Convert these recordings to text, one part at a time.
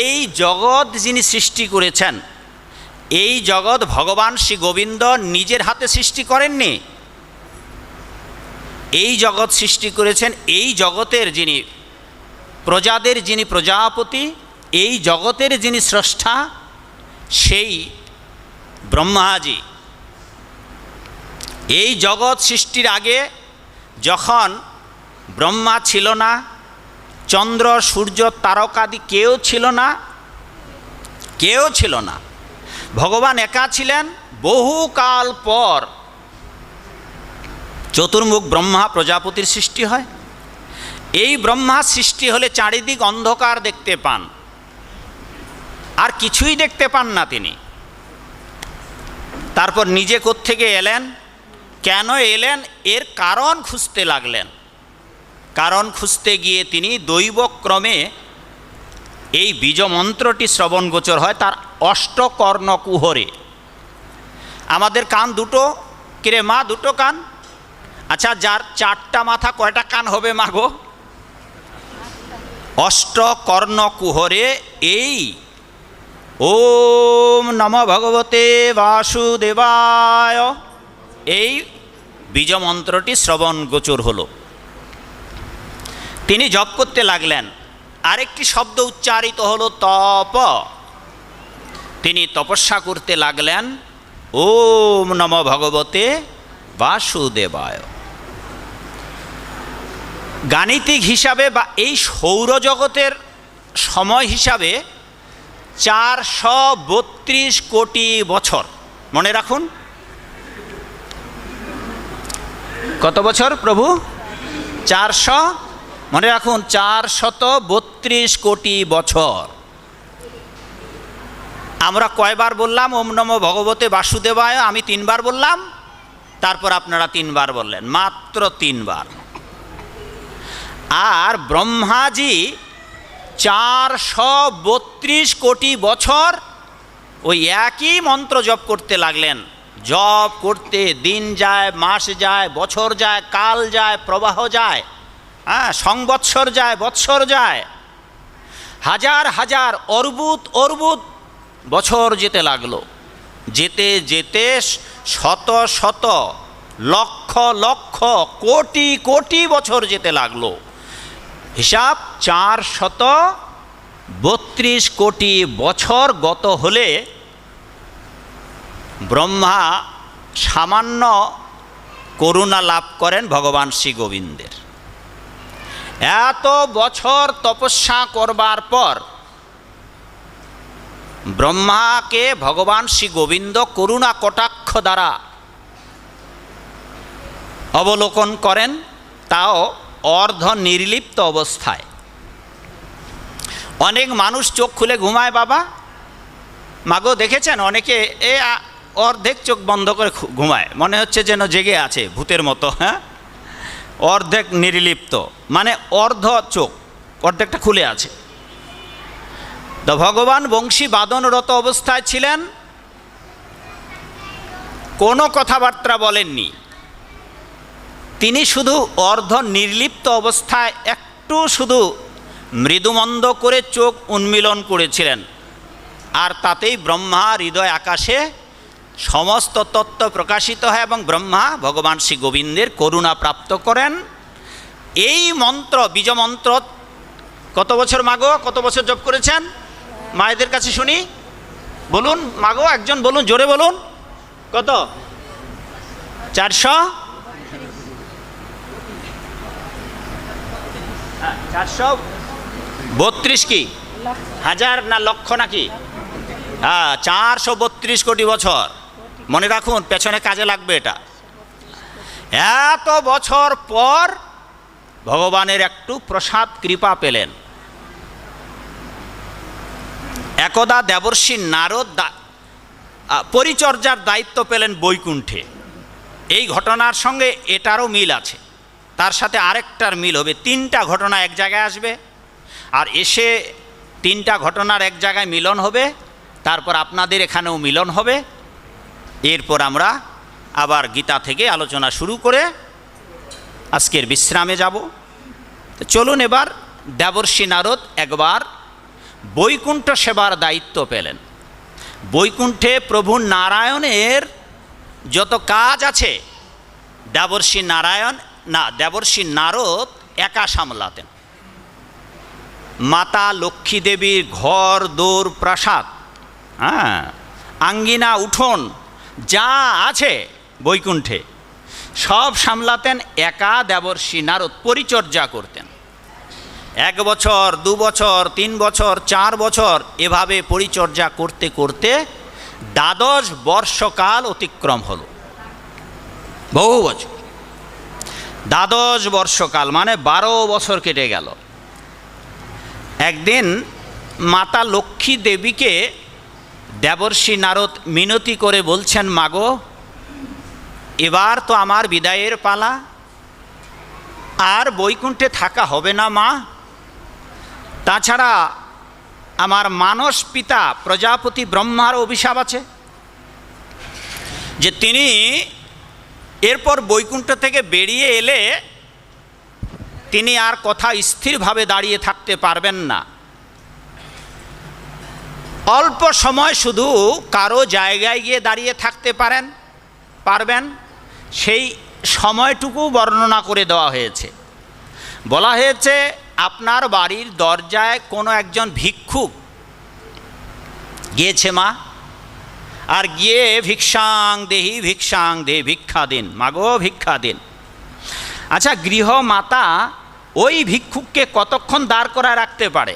এই জগৎ যিনি সৃষ্টি করেছেন, এই জগৎ ভগবান শ্রী গোবিন্দ নিজের হাতে সৃষ্টি করেননি। এই জগৎ সৃষ্টি করেছেন, এই জগতের যিনি প্রজাদের যিনি প্রজাপতি, এই জগতের যিনি স্রষ্টা, সেই ব্রহ্মাজি। এই জগৎ সৃষ্টির আগে যখন ব্রহ্মা ছিল না চন্দ্র, সূর্য তারকাদি কেউ ছিল না, কেউ ছিল না। ভগবান একা ছিলেন বহুকাল পর। চতুর্মুখ ব্রহ্মা প্রজাপতির সৃষ্টি হয়। এই ব্রহ্মা সৃষ্টি হলে চারিদিক অন্ধকার দেখতে পান। আর কিছুই দেখতে পান না তিনি। তারপর নিজে কোত্থেকে এলেন? কেন এলেন? এর কারণ খুঁজতে লাগলেন। কারণ খুঁজতে গিয়ে তিনি দৈবক্রমে এই বীজমন্ত্রটি শ্রবণগোচর হয় তার অষ্টকর্ণ কুহরে আমাদের কান দুটো? কিরে মা, দুটো কান? আচ্ছা যার চারটা মাথা কয়টা কান হবে মা গো? অষ্টকর্ণ কুহরে এই ওম নম ভগবতে বাসুদেবায়। এই বীজমন্ত্রটি শ্রবণ গোচর হলো। তিনি জপ করতে লাগলেন। আরেকটি শব্দ উচ্চারিত হলো তপ। তিনি তপস্যা করতে লাগলেন, ওম নম ভগবতে বাসুদেবায়। গাণিতিক হিসাবে বা এই সৌরজগতের সময় হিসাবে চারশো বত্রিশ কোটি বছর। মনে রাখুন। কত বছর প্রভু? চারশো মনে রাখুন চারশত বত্রিশ কোটি বছর। আমরা কয়বার বললাম, ওম নম ভগবতে বাসুদেবায়, আমি তিনবার বললাম, তারপর আপনারা তিনবার বললেন, মাত্র তিনবার। আর ব্রহ্মাজি চারশো বত্রিশ কোটি বছর ওই একই মন্ত্র জপ করতে লাগলেন। জপ করতে দিন যায়, মাস যায়, বছর যায়, কাল যায়, প্রবাহ যায়। হ্যাঁ সংবৎসর যায়, বৎসর যায়। হাজার হাজার অর্বুত অর্বুত বছর যেতে লাগল। যেতে যেতে শত শত, লক্ষ লক্ষ, কোটি কোটি বছর যেতে লাগল। হিসাব চার শত বত্রিশ কোটি বছর গত হলে ব্রহ্মা সামান্য করুণা লাভ করেন ভগবান শ্রী গোবিন্দের। এত বছর তপস্যা করবার পর ব্রহ্মাকে ভগবান শ্রী গোবিন্দ করুণা কটাক্ষ দ্বারা অবলোকন করেন, তাও অর্ধ নির্লিপ্ত অবস্থায়। অনেক মানুষ চোখ খুলে ঘুমায়, বাবা। মাগো, দেখেছেন? অনেকে এ অর্ধেক চোখ বন্ধ করে ঘুমায়। মনে হচ্ছে যেন জেগে আছে ভূতের মতো হ্যাঁ? অর্ধেক নির্লিপ্ত মানে অর্ধ চোখ, অর্ধেকটা খুলে আছে। তো ভগবান বংশী বাদনরত অবস্থায় ছিলেন। কোনো কথাবার্তা বলেননি। তিনি শুধু অর্ধ নির্লিপ্ত অবস্থায় একটু শুধু মৃদুমন্দ করে চোখ উন্মিলন করেছিলেন। আর তাতেই ব্রহ্মা হৃদয় আকাশে সমস্ত তত্ত্ব প্রকাশিত হয় এবং ব্রহ্মা ভগবান শ্রী গোবিন্দের করুণা প্রাপ্ত করেন। এই মন্ত্র বীজমন্ত্র কত বছর মাগো? কত বছর জপ করেছেন? মায়েদের কাছে শুনি। বলুন মাগো একজন বলুন জোরে বলুন। কত? চারশো? চারশো। বত্রিশ কি? হাজার না লক্ষ নাকি? হ্যাঁ চারশো বত্রিশ কোটি বছর। মনে রাখুন, পেছনে কাজে লাগবে এটা। এত বছর পর ভগবানের একটু প্রসাদ কৃপা পেলেন। একদা দেবর্ষী নারদ পরিচর্যার দায়িত্ব পেলেন বৈকুণ্ঠে। এই ঘটনার সঙ্গে এটারও মিল আছে। তার সাথে আরেকটার মিল হবে। তিনটা ঘটনা এক জায়গায় আসবে, আর এসে তিনটা ঘটনার এক জায়গায় মিলন হবে, তারপর আপনাদের এখানেও মিলন হবে। এরপর আমরা আবার গীতা থেকে আলোচনা শুরু করে আজকের বিশ্রামে যাব। চলুন এবার দেবর্ষী নারদ একবার বৈকুণ্ঠ সেবার দায়িত্ব পেলেন। বৈকুণ্ঠে প্রভু নারায়ণের যত কাজ আছে, দেবর্ষী নারায়ণ, না, দেবর্ষী নারদ একা সামলাতেন। মাতা লক্ষ্মী দেবীর ঘর, দৌর, প্রাসাদ হ্যাঁ আঙ্গিনা, উঠোন যা আছে বৈকুণ্ঠে, সব সামলাতেন একা দেবর্ষী নারদ পরিচর্যা করতেন। এক বছর, দু বছর, তিন বছর, চার বছর এভাবে পরিচর্যা করতে করতে দ্বাদশ বর্ষকাল অতিক্রম হল। বহু বছর। দ্বাদশ বর্ষকাল মানে বারো বছর কেটে গেল। একদিন মাতা লক্ষ্মী দেবীকে দেবর্ষী নারদ মিনতি করে বলছেন, মাগো, এবার তো আমার বিদায়ের পালা। আর বৈকুণ্ঠে থাকা হবে না, মা। তাছাড়া আমার মানস পিতা প্রজাপতি ব্রহ্মার অভিশাপ আছে যে তিনি এরপর বৈকুণ্ঠ থেকে বেরিয়ে এলে তিনি আর কথা স্থিরভাবে দাঁড়িয়ে থাকতে পারবেন না। অল্প সময় শুধু কারও জায়গায় গিয়ে দাঁড়িয়ে থাকতে পারেন, পারবেন। সেই সময়টুকু বর্ণনা করে দেওয়া হয়েছে। বলা হয়েছে, আপনার বাড়ির দরজায় কোনো একজন ভিক্ষুক গিয়েছে মা, আর গিয়ে ভিক্ষাং দেহি, ভিক্ষাং দে ভিক্ষা দিন, মাগো ভিক্ষা দিন। আচ্ছা গৃহমাতা ওই ভিক্ষুককে কতক্ষণ দাঁড় করায় রাখতে পারে?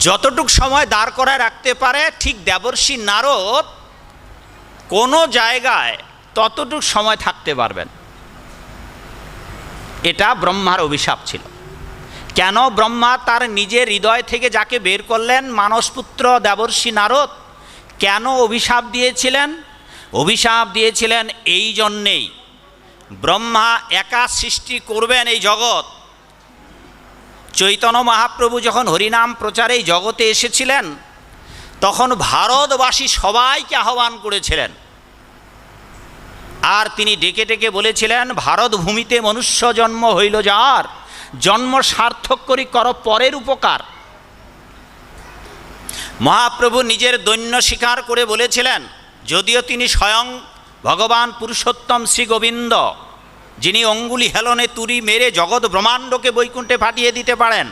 যতটুক সময় দাঁড় করায় রাখতে পারে, ঠিক দেবর্ষী নারদ কোনো জায়গায় ততটুক সময় থাকতে পারবেন। এটা ব্রহ্মার অভিশাপ ছিল। কেন ব্রহ্মা তার নিজের হৃদয় থেকে যাকে বের করলেন, মানসপুত্র দেবর্ষী নারদ, কেন অভিশাপ দিয়েছিলেন? অভিশাপ দিয়েছিলেন এই জন্যেই। ব্রহ্মা একা সৃষ্টি করবেন এই জগৎ। চৈতন্য মহাপ্রভু যখন হরিনাম প্রচারে জগতে এসেছিলেন, তখন ভারতবাসী সবাইকে আহ্বান করেছিলেন। আর তিনি ডেকে ডেকে বলেছিলেন, ভারত ভূমিতে মনুষ্য জন্ম হইল যার, জন্ম সার্থক করি কর পরের উপকার। মহাপ্রভু নিজের দৈন্য স্বীকার করে বলেছিলেন, যদিও তিনি স্বয়ং ভগবান পুরুষোত্তম শ্রী গোবিন্দ যিনি অঙ্গুলি হেলনে তুরি মেরে জগৎ ব্রহ্মাণ্ডকে বৈকুণ্ঠে ফাটিয়ে দিতে পারেন,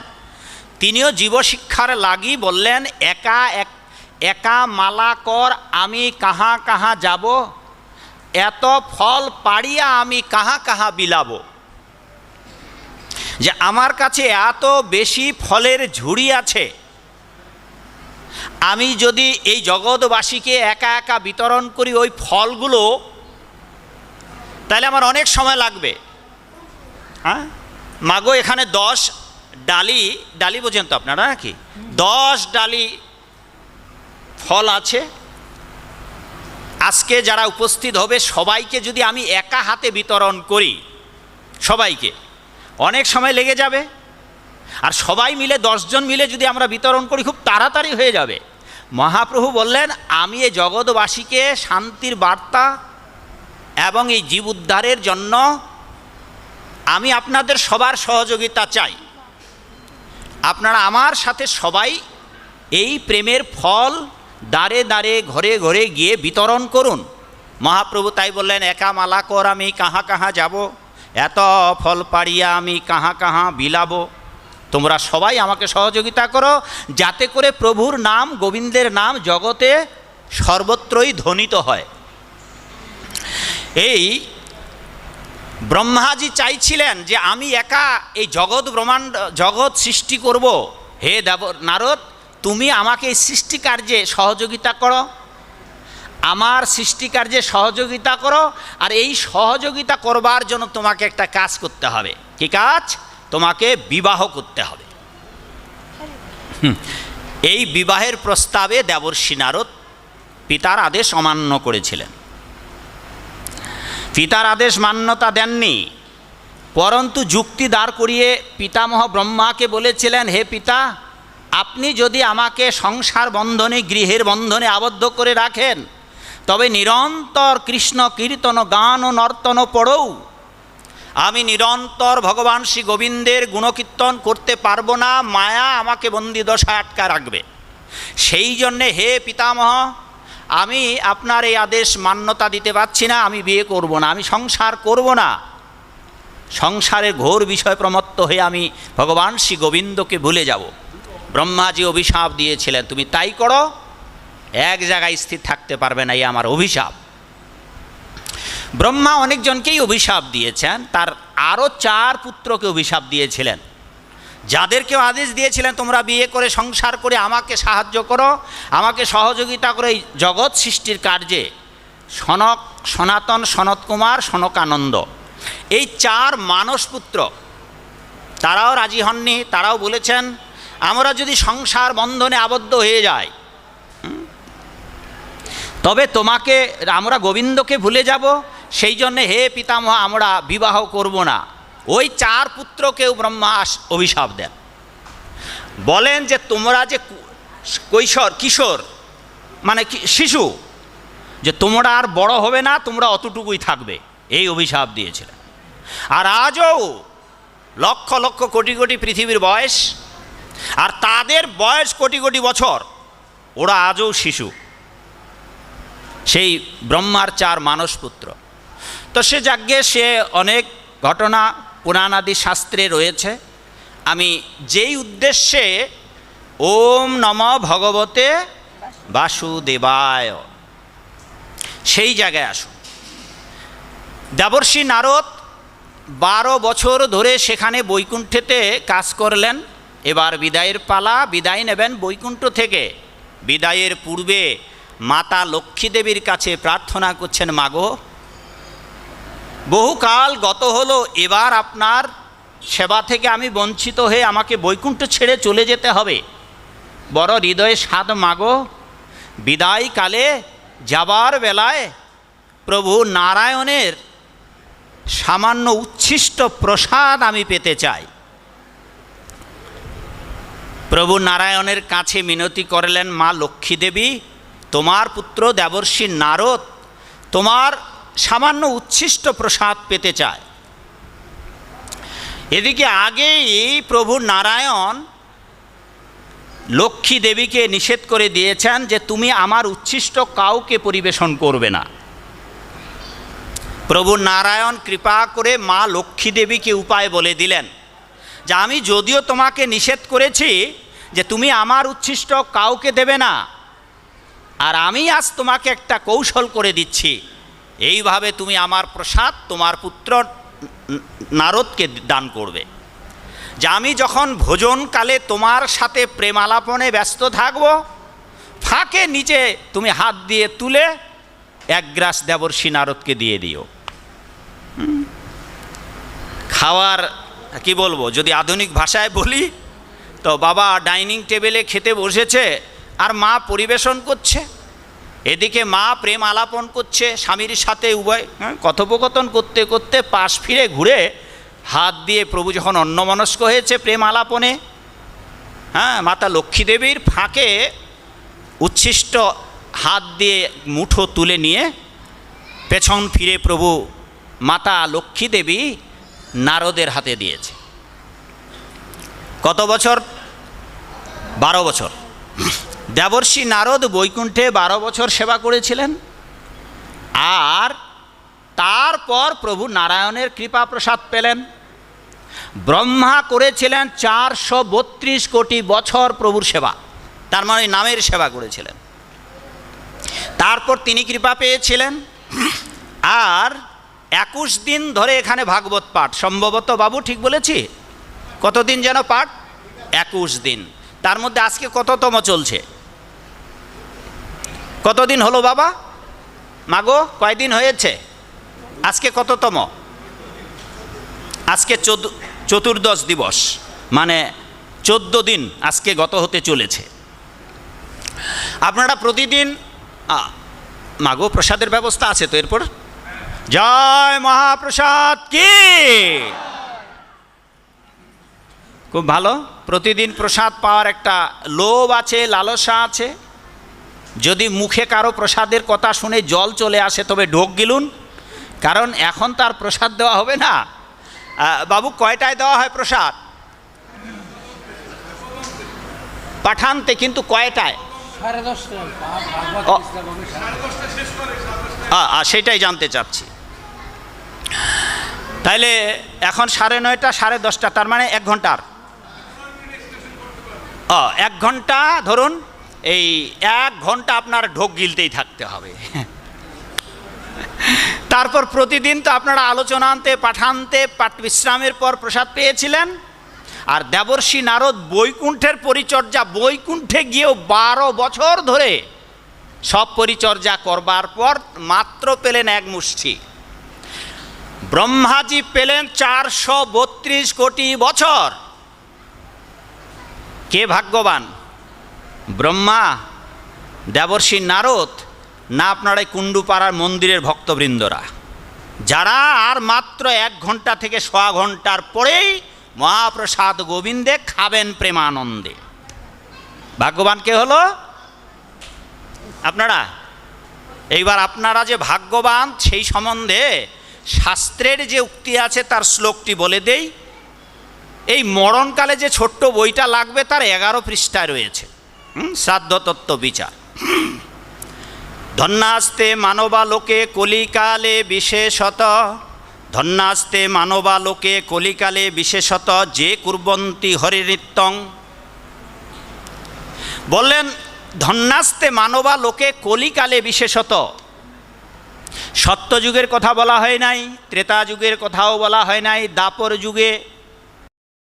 তিনিও জীবশিক্ষার লাগি বললেন, একা এক, একা মালা কর, আমি কাহা কাহা যাব, এত ফল পাড়িয়া আমি কাহা কাহা বিলাব। যে আমার কাছে এত বেশি ফলের ঝুড়ি আছে, আমি যদি এই জগৎবাসীকে একা একা বিতরণ করি, ওই ফলগুলো তাহলে আমার অনেক সময় লাগবে। হ্যাঁ? মাগো, এখানে দশ ডালি ডালি বোঝেন তো আপনারা নাকি? দশ ডালি ফল আছে। আজকে যারা উপস্থিত হবে, সবাইকে যদি আমি একা হাতে বিতরণ করি, সবাইকে, অনেক সময় লেগে যাবে। আর সবাই মিলে দশজন মিলে যদি আমরা বিতরণ করি, খুব তাড়াতাড়ি হয়ে যাবে। মহাপ্রভু বললেন, আমি এই জগৎবাসীকে শান্তির বার্তা এবং এই জীব উদ্ধারের জন্য আমি আপনাদের সবার সহযোগিতা চাই। আপনারা আমার সাথে সবাই এই প্রেমের ফল দাঁড়ে দাঁড়ে ঘরে ঘরে গিয়ে বিতরণ করুন। মহাপ্রভু তাই বললেন, একা মালা কর, আমি কাহা কাহা যাব? এত ফল পাড়িয়া আমি কাহা কাহা বিলাব? তোমরা সবাই আমাকে সহযোগিতা করো, যাতে করে প্রভুর নাম, গোবিন্দের নাম জগতে সর্বত্রই ধ্বনিত হয়। এই ব্রহ্মাজি চাইছিলেন যে আমি একা এই জগৎ ব্রহ্মাণ্ড, জগৎ সৃষ্টি করব। হে দেব, নারদ, তুমি আমাকে এই সৃষ্টিকার্যে সহযোগিতা করো। আমার সৃষ্টিকার্যে সহযোগিতা করো আর এই সহযোগিতা করবার জন্য তোমাকে একটা কাজ করতে হবে। কি কাজ? তোমাকে বিবাহ করতে হবে। এই বিবাহের প্রস্তাবে দেবর্ষী নারদ পিতার আদেশ অমান্য করেছিলেন। পিতার আদেশ মান্যতা দেননি। পরন্তু যুক্তি দাঁড় করিয়ে পিতামহ ব্রহ্মাকে বলেছিলেন, হে পিতা, আপনি যদি আমাকে সংসার বন্ধনে, গৃহের বন্ধনে আবদ্ধ করে রাখেন, তবে নিরন্তর কৃষ্ণ কীর্তন, গান ও নর্তন পড়ৌ আমি নিরন্তর ভগবান শ্রী গোবিন্দের গুণকীর্তন করতে পারব না, মায়া আমাকে বন্দি দশায় আটকা রাখবে। সেই জন্যে হে পিতামহ আমি আপনার এই আদেশ মান্যতা দিতে পারছি না, আমি বিয়ে করব না, আমি সংসার করব না। সংসারের ঘোর বিষয় প্রমত্ত হয়ে আমি ভগবান শ্রী গোবিন্দকে ভুলে যাব। ব্রহ্মাজি অভিশাপ দিয়েছিলেন, তুমি তাই করো, এক জায়গায় স্থির থাকতে পারবে না, এই আমার অভিশাপ। ব্রহ্মা অনেকজনকেই অভিশাপ দিয়েছেন, তার আরও চার পুত্রকে অভিশাপ দিয়েছিলেন। যাদেরকেও আদেশ দিয়েছিলেন তোমরা বিয়ে করে সংসার করে আমাকে সাহায্য করো আমাকে সহযোগিতা করে এই জগৎ সৃষ্টির কার্যে। সনক সনাতন সনত কুমার সনকানন্দ। এই চার মানসপুত্র তারাও রাজি হননি তারাও বলেছেন আমরা যদি সংসার বন্ধনে আবদ্ধ হয়ে হুম, তবে তোমাকে আমরা গোবিন্দকে ভুলে যাব সেই জন্যে হে পিতামহ আমরা বিবাহ করব না। ওই চার পুত্রকেও ব্রহ্মা অভিশাপ দেন। বলেন যে তোমরা যে কৈশোর, কিশোর মানে শিশু, যে তোমরা আর বড় হবে না, তোমরা অতটুকুই থাকবে, এই অভিশাপ দিয়েছিলেন। আর আজও লক্ষ লক্ষ কোটি কোটি পৃথিবীর বয়স, আর তাদের বয়স কোটি কোটি বছর, ওরা আজও শিশু। সেই ব্রহ্মার চার মানসপুত্র। তো সে যাজ্ঞে সে অনেক ঘটনা পুরাণাদি শাস্ত্রে রয়েছে, আমি যেই উদ্দেশ্যে ওম নম ভগবতে বাসুদেবায়, সেই জায়গায় আসুন। দেবর্ষী নারদ বারো বছর ধরে সেখানে বৈকুণ্ঠেতে কাজ করলেন, এবার বিদায়ের পালা, বিদায় নেবেন বৈকুণ্ঠ থেকে। বিদায়ের পূর্বে মাতা লক্ষ্মী দেবীর কাছে প্রার্থনা করছেন, মাগো বহুকাল গত হলো, এবার আপনার সেবা থেকে আমি বঞ্চিত হয়ে আমাকে বৈকুণ্ঠ ছেড়ে চলে যেতে হবে। বড় হৃদয়ে স্বাদ মাগো, বিদায়কালে যাবার বেলায় প্রভু নারায়ণের সামান্য উচ্ছিষ্ট প্রসাদ আমি পেতে চাই। প্রভু নারায়ণের কাছে মিনতি করলেন, মা লক্ষ্মী দেবী, তোমার পুত্র দেবর্ষী নারদ, তোমার সামান্য উচ্ছিষ্ট প্রসাদ পেতে চায়। এদিকে আগেই প্রভু নারায়ণ লক্ষ্মী দেবীকে নিষেধ করে দিয়েছেন যে তুমি আমার উচ্ছিষ্ট কাউকে পরিবেশন করবে না। প্রভু নারায়ণ কৃপা করে মা লক্ষ্মী দেবীকে উপায় বলে দিলেন যে আমি যদিও তোমাকে নিষেধ করেছি যে তুমি আমার উচ্ছিষ্ট কাউকে দেবে না, আর আমি আজ তোমাকে একটা কৌশল করে দিচ্ছি। এইভাবে তুমি আমার প্রসাদ, তোমার পুত্র নারদকে দান করবে। যে আমি যখন ভোজনকালে তোমার সাথে প্রেমালাপনে ব্যস্ত থাকব, ফাঁকে নিচে তুমি হাত দিয়ে তুলে এক গ্রাস দেবর্ষী নারদকে দিয়ে দিও। খাওয়ার, কি বলব, যদি আধুনিক ভাষায় বলি, তো বাবা ডাইনিং টেবিলে খেতে বসেছে, আর মা পরিবেশন করছে। এদিকে মা প্রেম আলাপন করছে স্বামীর সাথে উভয় হ্যাঁ, কথোপকথন করতে করতে পাশ ফিরে ঘুরে হাত দিয়ে প্রভু যখন অন্যমনস্ক হয়েছে প্রেম আলাপনে হ্যাঁ মাতা লক্ষ্মী দেবীর ফাঁকে উচ্ছিষ্ট হাত দিয়ে মুঠো তুলে নিয়ে পেছন ফিরে প্রভু মাতা লক্ষ্মী দেবী নারদের হাতে দিয়েছে। কত বছর? বারো বছর। দেবর্ষী নারদ বৈকুণ্ঠে বারো বছর সেবা করেছিলেন, আর তারপর প্রভু নারায়ণের কৃপা প্রসাদ পেলেন। ব্রহ্মা করেছিলেন চারশো বত্রিশ কোটি বছর প্রভুর সেবা, তার মানে নামের সেবা করেছিলেন। তারপর তিনি কৃপা পেয়েছিলেন, আর একুশ দিন ধরে এখানে ভাগবত পাঠ। সম্ভবত বাবু ঠিক বলেছি? কতদিন যেন পাঠ? একুশ দিন। তার মধ্যে আজকে কততম চলছে? কতদিন হলো বাবা? মাগো, কয়দিন হয়েছে? আজকে কততম? আজকে চতুর্দশ দিবস। মানে চোদ্দ দিন আজকে গত হতে চলেছে। আপনারা প্রতিদিন মাগো, প্রসাদের ব্যবস্থা আছে তো এরপর? জয় মহাপ্রসাদ কি? খুব ভালো। প্রতিদিন প্রসাদ পাওয়ার একটা লোভ আছে, লালসা আছে। যদি মুখে কারও প্রসাদের কথা শুনে জল চলে আসে তবে ঢোক গিলুন। কারণ এখন তার প্রসাদ দেওয়া হবে না। বাবু কয়টায় দেওয়া হয় প্রসাদ? পাঠানতে কিন্তু কয়টায়? সেটাই জানতে চাচ্ছি। তাইলে এখন সাড়ে নয়টা সাড়ে দশটা তার মানে এক ঘণ্টার। ও এক ঘণ্টা ধরুন এই এক ঘণ্টা আপনার ঢোক গিলতেই থাকতে হবে। তারপর প্রতিদিন তো আপনারা আলোচনা আনতে, পাঠানতে পাঠ বিশ্রামের পর প্রসাদ পেয়েছিলেন। আর দেবর্ষী নারদ বৈকুণ্ঠের পরিচর্যা, বৈকুণ্ঠে গিয়েও বারো বছর ধরে সব পরিচর্যা করবার পর মাত্র পেলেন এক মুষ্টি। ব্রহ্মাজি পেলেন চারশো বত্রিশ কোটি বছর। কে ভাগ্যবান? ব্রহ্মা, দেবর্ষী নারদ না আপনার এই কুণ্ডুপাড়ার মন্দিরের ভক্তবৃন্দরা? যারা আর মাত্র এক ঘণ্টা থেকে সোয়া ঘণ্টার পরেই মহাপ্রসাদ গোবিন্দে খাবেন প্রেমানন্দে। ভাগ্যবান কে হলো? আপনারা? এইবার আপনারা যে ভাগ্যবান, সেই সম্বন্ধে শাস্ত্রের যে উক্তি আছে তার শ্লোকটি বলে দেই। এই মরণকালে যে ছোট্ট বইটা লাগবে তার এগারো পৃষ্ঠায় রয়েছে। হুম, শ্রাদ্ধ তত্ত্ব বিচার। ধন্যাস্তে মানবালোকে কলিকালে বিশেষত ধন্যাস্তে মানবালোকে কলিকালে বিশেষত যে কুর্বন্তী হরিনৃত্যং। বললেন ধন্যাস্তে মানবা লোকে কলিকালে বিশেষত। সত্যযুগের কথা বলা হয় নাই ত্রেতা যুগের কথাও বলা হয় নাই দাপর যুগে